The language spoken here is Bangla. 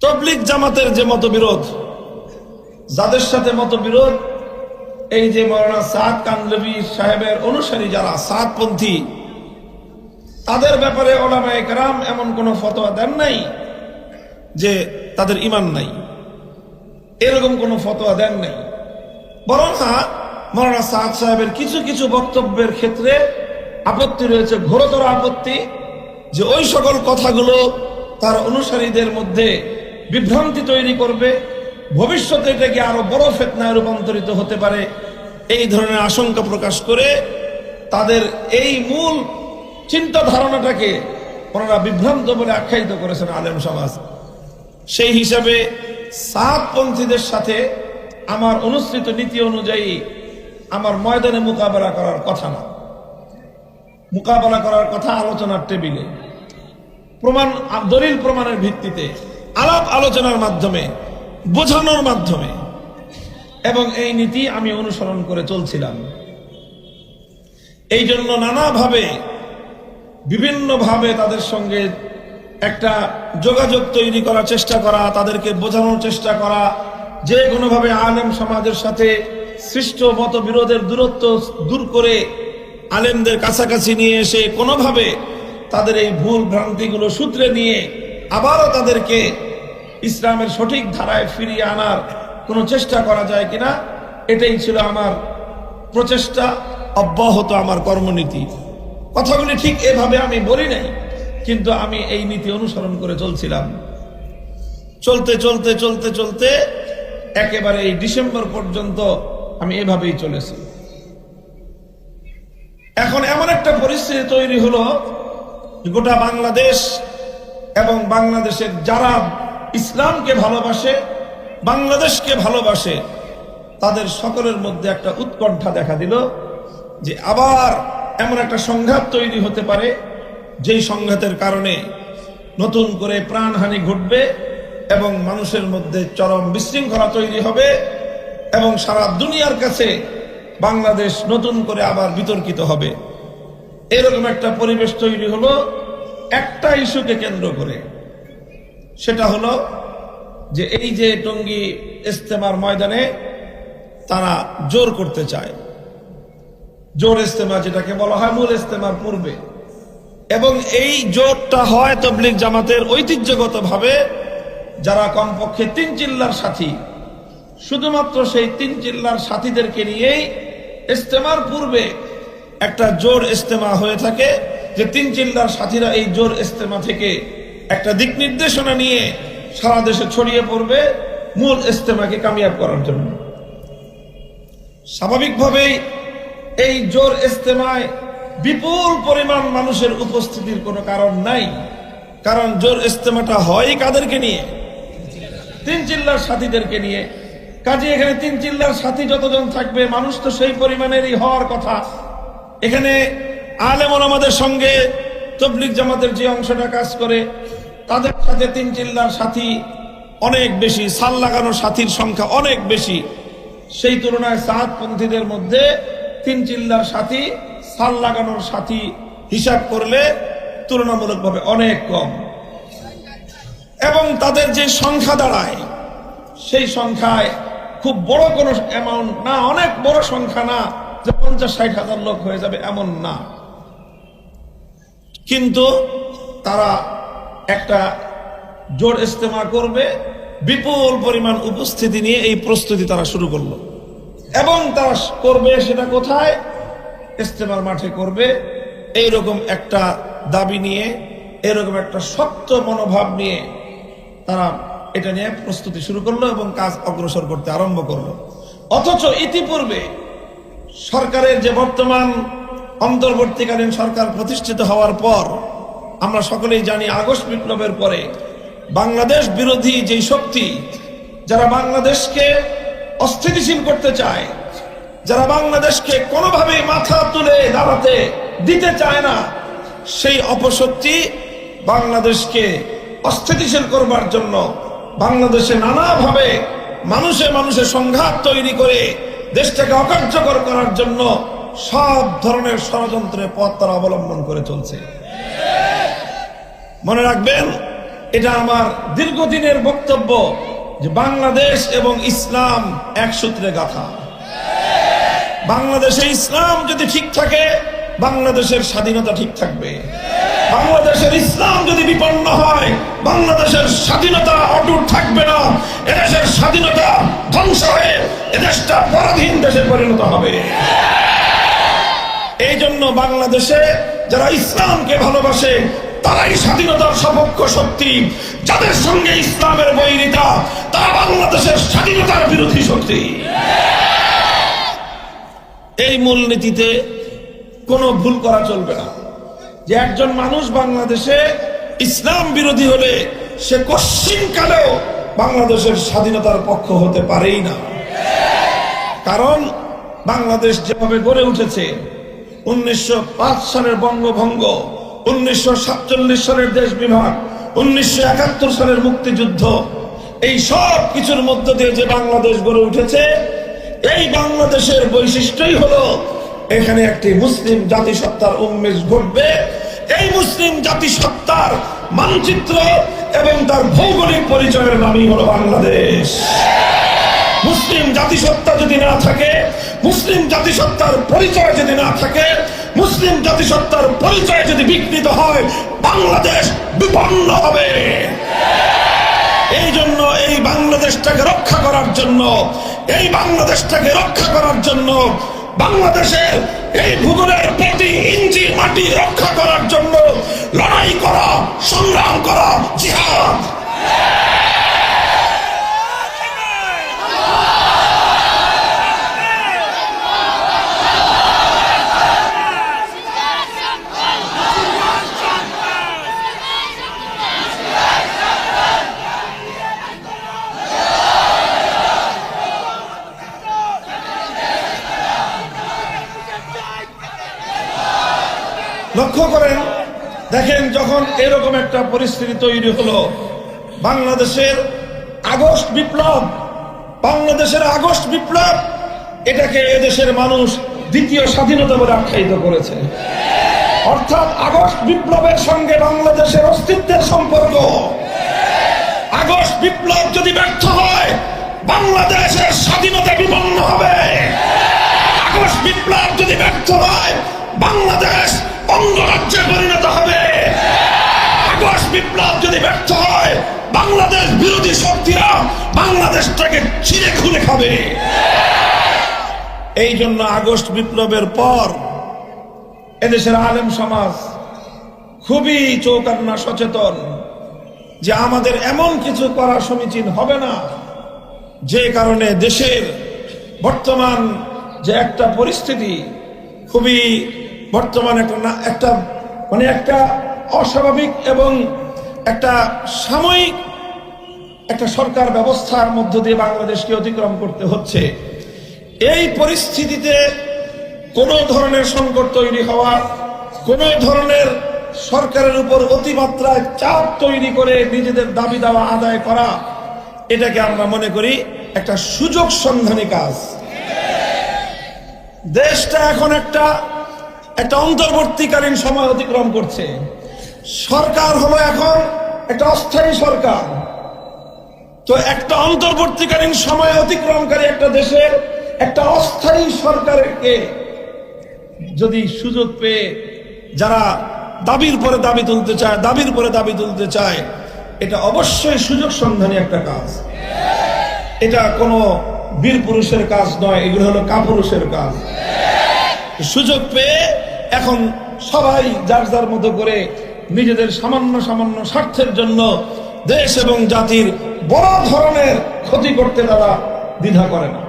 তবলিক জামাতের যে মতবিরোধ, যাদের সাথে মতবিরোধ, এই যে মৌলানা সাদ কানলবি সাহেবের অনুসারী যারা, সাদপন্থী, তাদের ব্যাপারে ওলামা একরাম এমন কোন ফতোয়া দেন নাই যে তাদের ইমান নাই। এরকম কোন ফতোয়া দেন নাই। বরং মৌলানা সাদ সাহেবের কিছু কিছু বক্তব্যের ক্ষেত্রে আপত্তি রয়েছে, ঘোরতর আপত্তি যে ওই সকল কথাগুলো তার অনুসারীদের মধ্যে বিভ্রান্তি তৈরি করবে, ভবিষ্যতে এটাকে আরও বড় ফেতনায় রূপান্তরিত হতে পারে, এই ধরনের আশঙ্কা প্রকাশ করে তাদের এই মূল চিন্তা ধারণাটাকে ওনারা বিভ্রান্ত বলে আখ্যায়িত করেছেন আলেম সমাজ। সেই হিসাবে সাতপন্থীদের সাথে আমার অনুসৃত নীতি অনুযায়ী আমার ময়দানে মোকাবেলা করার কথা না। মোকাবেলা করার কথা আলোচনার টেবিলে। প্রমাণ, দলিল প্রমাণের ভিত্তিতে আলাপ আলোচনার মাধ্যমে, বোঝানোর মাধ্যমে। এবং এই নীতি আমি অনুসরণ করে চলছিলাম। এই জন্য নানাভাবে, বিভিন্নভাবে তাদের সঙ্গে একটা যোগাযোগ তৈরি করার চেষ্টা করা, তাদেরকে বোঝানোর চেষ্টা করা, যে কোনোভাবে আলেম সমাজের সাথে সৃষ্ট মতবিরোধের দূরত্ব দূর করে আলেমদের কাছাকাছি নিয়ে এসে কোনোভাবে তাদের এই ভুল ভ্রান্তিগুলো সূত্রে নিয়ে আবারও তাদেরকে ইসলামের সঠিক ধারায় ফিরিয়ে আনার কোনো চেষ্টা করা যায় কিনা, এটাই ছিল আমার প্রচেষ্টা, অব্যাহত আমার কর্মনীতি। কথাগুলি ঠিক এভাবে আমি বলি নাই, কিন্তু আমি এই নীতি অনুসরণ করে চলছিলাম। চলতে চলতে চলতে চলতে একেবারে এই ডিসেম্বর পর্যন্ত আমি এভাবেই চলেছি। এখন এমন একটা পরিস্থিতি তৈরি হলো, গোটা বাংলাদেশ এবং বাংলাদেশের যারা ইসলামকে ভালোবাসে, বাংলাদেশকে ভালোবাসে, তাদের সকলের মধ্যে একটা উৎকণ্ঠা দেখা দিল যে আবার এমন একটা সংঘাত তৈরি হতে পারে, যেই সংঘাতের কারণে নতুন করে প্রাণহানি ঘটবে এবং মানুষের মধ্যে চরম বিশৃঙ্খলা তৈরি হবে এবং সারা দুনিয়ার কাছে বাংলাদেশ নতুন করে আবার বিতর্কিত হবে। এরকম একটা পরিবেশ তৈরি হলো একটা ইস্যুকে কেন্দ্র করে, সেটা হলো যে এই যে টঙ্গী ইস্তেমার ময়দানে তারা জোর করতে চায়। জোর ইস্তেমা যেটাকে বলা হয় মূল ইস্তেমার পূর্বে। এবং এই জোরটা হয় তবলিক জামাতের ঐতিহ্যগতভাবে যারা কমপক্ষে তিন চিল্লার সাথী, শুধুমাত্র সেই তিন চিল্লার সাথীদেরকে নিয়েই ইস্তেমার পূর্বে একটা জোর ইস্তেমা হয়ে থাকে। যে তিন চিল্লার সাথীরা এই জোর ইস্তেমা থেকে একটা দিক নির্দেশনা নিয়ে সারা দেশে ছড়িয়ে পড়বে মূল ইস্তেমাকে কামিয়াব করার জন্য। স্বাভাবিকভাবেই এই জোর ইস্তেমায় বিপুল পরিমাণ মানুষের উপস্থিতির কোনো কারণ নাই। কারণ জোর ইস্তেমাটা হয় কাদেরকে নিয়ে? তিন চিল্লার সাথীদেরকে নিয়ে। কাজে এখানে তিন চিল্লার সাথী যতজন থাকবে, মানুষ তো সেই পরিমাণেরই হওয়ার কথা। এখানে আলেমন আমাদের সঙ্গে তবলিক জামাতের যে অংশটা কাজ করে, তাদের সাথে তিন চিল্লার সাথী অনেক বেশি, সাল লাগানোর সাথীর সংখ্যা অনেক বেশি। সেই তুলনায় সাতপন্থীদের মধ্যে তিন চিল্লার সাথী, সাল লাগানোর সাথী হিসাব করলে তুলনামূলকভাবে অনেক কম। এবং তাদের যে সংখ্যা দাঁড়ায়, সেই সংখ্যায় খুব বড় কোনো অ্যামাউন্ট না, অনেক বড় সংখ্যা না, যে পঞ্চাশ ষাট হাজার লোক হয়ে যাবে এমন না। কিন্তু তারা একটা জোর ইস্তেমা করবে, বিপুল পরিমাণ উপস্থিতি নিয়ে এই প্রস্তুতি তারা শুরু করল। এবং তারা করবে সেটা কোথায়? ইস্তেমার মাঠে করবে। এইরকম একটা দাবি নিয়ে এরকম একটা শক্ত মনোভাব নিয়ে তারা এটা নিয়ে প্রস্তুতি শুরু করল এবং কাজ অগ্রসর করতে আরম্ভ করল। অথচ ইতিপূর্বে সরকারের যে বর্তমান অন্তর্বর্তীকালীন সরকার প্রতিষ্ঠিত হওয়ার পর, আমরা সকলেই জানি আগস্ট বিপ্লবের পরে বাংলাদেশ বিরোধী যেই শক্তি, যারা বাংলাদেশকে অস্থিতিশীল করতে চায়, যারা বাংলাদেশকে কোনোভাবে মাথা তুলে দাঁড়াতে দিতে চায় না, সেই অপশক্তি বাংলাদেশকে অস্থিতিশীল করবার জন্য বাংলাদেশে নানাভাবে মানুষে মানুষে সংঘাত তৈরি করে দেশটাকে অকার্যকর করার জন্য সব ধরনের ষড়যন্ত্রের পথ তারা অবলম্বন করে চলছে। মনে রাখবেন, এটা আমার দীর্ঘদিনের বক্তব্য যে বাংলাদেশ এবং ইসলাম এক সূত্রে গাথা। বাংলাদেশে ইসলাম যদি ঠিক থাকে, বাংলাদেশের স্বাধীনতা ঠিক থাকবে। বাংলাদেশের ইসলাম যদি বিপন্ন হয়, বাংলাদেশের স্বাধীনতা অটুট থাকবে না। এদেশের স্বাধীনতা ধ্বংস হয়ে এদেশটা পরাধীন দেশে পরিণত হবে। বাংলাদেশে যারা ইসলামকে ভালোবাসে, তারাই স্বাধীনতার সপক্ষ শক্তি। যাদের সঙ্গে ইসলামের বৈরিতা, তারা বাংলাদেশের স্বাধীনতার বিরোধী শক্তি। এই মূলনীতিতে কোনো ভুল করা চলবে না। যে একজন মানুষ বাংলাদেশে ইসলাম বিরোধী হলে, সে কশ্চিন কালেও বাংলাদেশের স্বাধীনতার পক্ষ হতে পারেই না। কারণ বাংলাদেশ যেভাবে গড়ে উঠেছে উনিশশো সালের বঙ্গভঙ্গ, উনিশশো সালের দেশ বিভাগ, উনিশশো সালের মুক্তিযুদ্ধ, এই সব কিছুর মধ্য দিয়ে যে বাংলাদেশ গড়ে উঠেছে, এই বাংলাদেশের বৈশিষ্ট্যই হলো এখানে একটি মুসলিম জাতিসত্তার উন্মেষ ঘটবে। এই মুসলিম জাতিসত্তার মানচিত্র এবং তার ভৌগোলিক পরিচয়ের নামই হলো বাংলাদেশ। মুসলিম জাতিসত্তা যদি না থাকে, মুসলিম জাতিসত্তার পরিচয় যদি না থাকে, মুসলিম জাতিসত্তার পরিচয় যদি বিকৃত হয়, বাংলাদেশ বিপন্ন হবে। এই জন্য এই বাংলাদেশটাকে রক্ষা করার জন্য, এই বাংলাদেশটাকে রক্ষা করার জন্য বাংলাদেশের এই ভূগোলের প্রতি ইঞ্চি মাটি রক্ষা করার জন্য লড়াই করা, সংগ্রাম করা লক্ষ্য করেন, দেখেন যখন এরকম একটা পরিস্থিতি তৈরি হলো, বাংলাদেশের আগস্ট বিপ্লব, বাংলাদেশের আগস্ট বিপ্লব, এটাকে এদেশের মানুষ দ্বিতীয় স্বাধীনতা বলে আখ্যায়িত করেছে। অর্থাৎ আগস্ট বিপ্লবের সঙ্গে বাংলাদেশের অস্তিত্বের সম্পর্ক। আগস্ট বিপ্লব যদি ব্যর্থ হয়, বাংলাদেশের স্বাধীনতা বিপন্ন হবে। আগস্ট বিপ্লব যদি ব্যর্থ হয়, বাংলাদেশ অঙ্গরাজ্যে পরিণত হবে। আগস্ট বিপ্লব যদি ব্যর্থ হয়, বাংলাদেশ বিরোধী শক্তিরা বাংলাদেশটাকে চিরে খুলে খাবে। এই জন্য আগস্ট বিপ্লবের পর এদেশের আলেম সমাজ খুবই চৌকান্না সচেতন যে আমাদের এমন কিছু করা সমীচীন হবে না, যে কারণে দেশের বর্তমান যে একটা পরিস্থিতি খুবই বর্তমান একটা না একটা মানে একটা অস্বাভাবিক এবং একটা সাময়িক একটা সরকার ব্যবস্থার মধ্য দিয়ে বাংলাদেশকে অতিক্রম করতে হচ্ছে। এই পরিস্থিতিতে কোনো ধরনের সংকট তৈরি হওয়া, কোনো ধরনের সরকারের উপর অতিমাত্রায় চাপ তৈরি করে নিজেদের দাবি দাওয়া আদায় করা, এটাকে আমরা মনে করি একটা সুযোগ সন্ধানী কাজ। দেশটা এখন একটা একটা অন্তর্বর্তীকালীন সময় অতিক্রম করছে। সরকার হলো এখন একটা অস্থায়ী সরকার। তো একটা অন্তর্বর্তীকালীন সময় অতিক্রমকারী একটা দেশের একটা অস্থায়ী সরকারকে যদি সুযোগ পেয়ে যারা দাবির পরে দাবি তুলতে চায়, দাবির পরে দাবি তুলতে চায়, এটা অবশ্যই সুযোগ সন্ধানী একটা কাজ। এটা কোনো বীর পুরুষের কাজ নয়, এগুলো হলো কাপুরুষের কাজ। সুযোগ পেয়ে এখন সবাই যার যার মতো করে নিজেদের সামান্য সামান্য স্বার্থের জন্য দেশ এবং জাতির বড় ধরনের ক্ষতি করতে তারা দ্বিধা করে না।